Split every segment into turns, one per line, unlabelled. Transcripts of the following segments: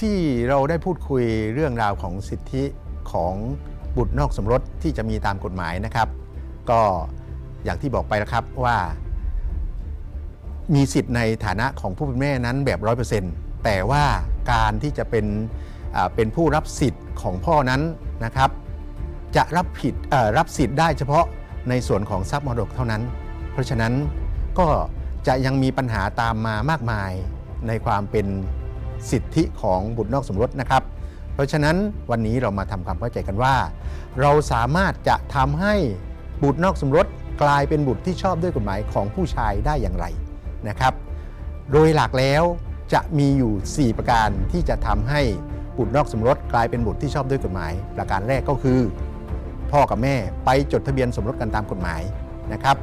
ที่เราได้พูดคุยเรื่องราวของสิทธิของบุตรนอกสมรสที่จะมีตามกฎหมายนะครับ ก็อย่างที่บอกไปแล้วครับว่า มีสิทธิ์ในฐานะของผู้เป็นแม่นั้นแบบร้อยเปอร์เซ็นต์แต่ว่าการที่จะเป็นเป็นผู้รับสิทธิ์ของพ่อนั้นนะครับ จะรับผิดรับสิทธิ์ได้เฉพาะในส่วนของทรัพย์มรดกเท่านั้น เพราะฉะนั้นก็จะยังมีปัญหาตามมามากมายในความเป็น สิทธิของบุตรนอกสมรสนะครับ เพราะฉะนั้นวันนี้เรามาทำความเข้าใจกันว่า เราสามารถจะทำให้บุตรนอกสมรสกลายเป็นบุตรที่ชอบด้วยกฎหมายของผู้ชายได้อย่างไรนะครับ โดยหลักแล้วจะมีอยู่ 4 ประการที่จะทำให้บุตรนอกสมรสกลายเป็นบุตรที่ชอบด้วยกฎหมาย ประการแรกก็คือ พ่อกับแม่ไปจดทะเบียนสมรสกันตามกฎหมายนะครับ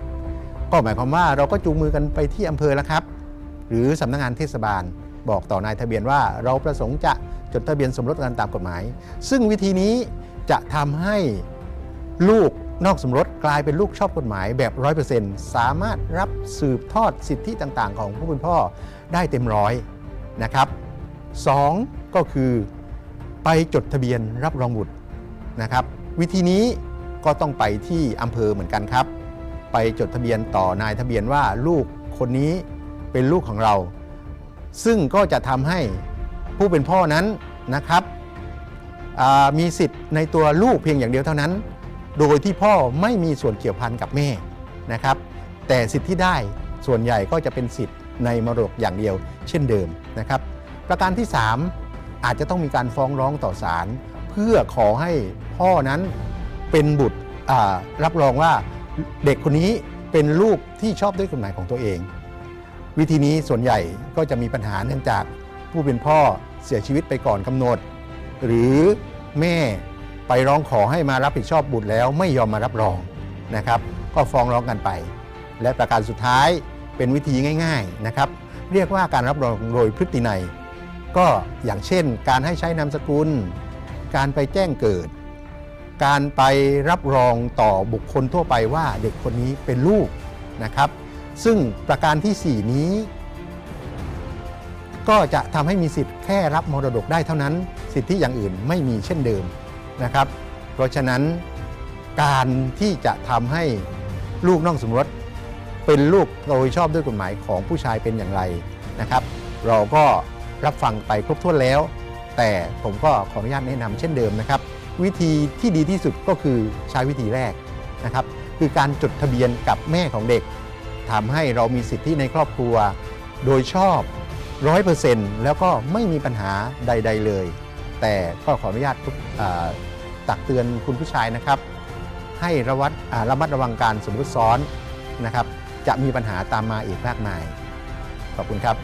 ก็หมายความว่าเราก็จูงมือกันไปที่อำเภอแล้วครับ หรือสำนักงานเทศบาล บอกต่อนายทะเบียนว่า เราประสงค์จะจดทะเบียนสมรสกันตามกฎหมาย ซึ่งวิธีนี้จะทำให้ลูกนอกสมรสกลายเป็นลูกชอบกฎหมายแบบ 100%สามารถรับสืบทอดสิทธิต่างๆ ของผู้เป็นพ่อได้เต็มร้อยนะครับสองก็คือไปจดทะเบียนรับรองบุตรนะครับ วิธีนี้ก็ต้องไปที่อำเภอเหมือนกันครับ ไปจดทะเบียนต่อนายทะเบียนว่าลูกคนนี้เป็นลูกของเรา ซึ่งก็จะทำให้ผู้เป็นพ่อนั้นนะครับมีสิทธิ์ในตัวลูกเพียงอย่างเดียวเท่านั้น โดยที่พ่อไม่มีส่วนเกี่ยวพันกับแม่นะครับ แต่สิทธิ์ที่ได้ส่วนใหญ่ก็จะเป็นสิทธิ์ในมรดกอย่างเดียว เช่นเดิมนะครับ ประการที่ 3 อาจจะต้องมีการฟ้องร้องต่อศาลเพื่อขอให้พ่อนั้นเป็นบุตรรับรองว่าเด็กคนนี้เป็นลูกที่ชอบด้วยกฎหมายของตัวเอง วิธีนี้ส่วนใหญ่ก็จะมีปัญหาเนื่องจากผู้เป็นพ่อเสียชีวิตไปก่อนกำหนด หรือแม่ไปร้องขอให้มารับผิดชอบบุตรแล้วไม่ยอมมารับรองนะครับ ก็ฟ้องร้องกันไป และประการสุดท้ายเป็นวิธีง่าย ๆนะครับ เรียกว่าการรับรองโดยพฤตินัย ก็อย่างเช่น การให้ใช้นามสกุล การไปแจ้งเกิด การไปรับรองต่อบุคคลทั่วไปว่าเด็กคนนี้เป็นลูกนะครับ ซึ่งประการทีสี่ 4 นี้ ก็จะทำให้มีสิทธิ์แค่รับมรดกได้เท่านั้น สิทธิอย่างอื่นไม่มีเช่นเดิมนะครับ เพราะฉะนั้นการที่จะทำให้ลูกน้อกสมรสเป็นลูกโดยชอบด้วยกฎหมายของผู้ชายเป็นอย่างไรนะครับ เราก็รับฟังไปครบถ้วนแล้ว แต่ผมก็ขออนุญาตแนะนำเช่นเดิมนะครับ วิธีที่ดีที่สุดก็คือใช้วิธีแรกนะครับ คือการจดทะเบียนกับแม่ของเด็ก ทำให้เรามีสิทธิในครอบครัว โดยชอบร้อยเปอร์เซ็นต์แล้วก็ไม่มีปัญหาใด ๆเลย แต่ก็ขออนุญาตตักเตือนคุณผู้ชายนะครับ ให้ระวัดระมัดระวังการสมรสซ้อนนะครับ จะมีปัญหาตามมาอีกมากมาย ขอบคุณครับ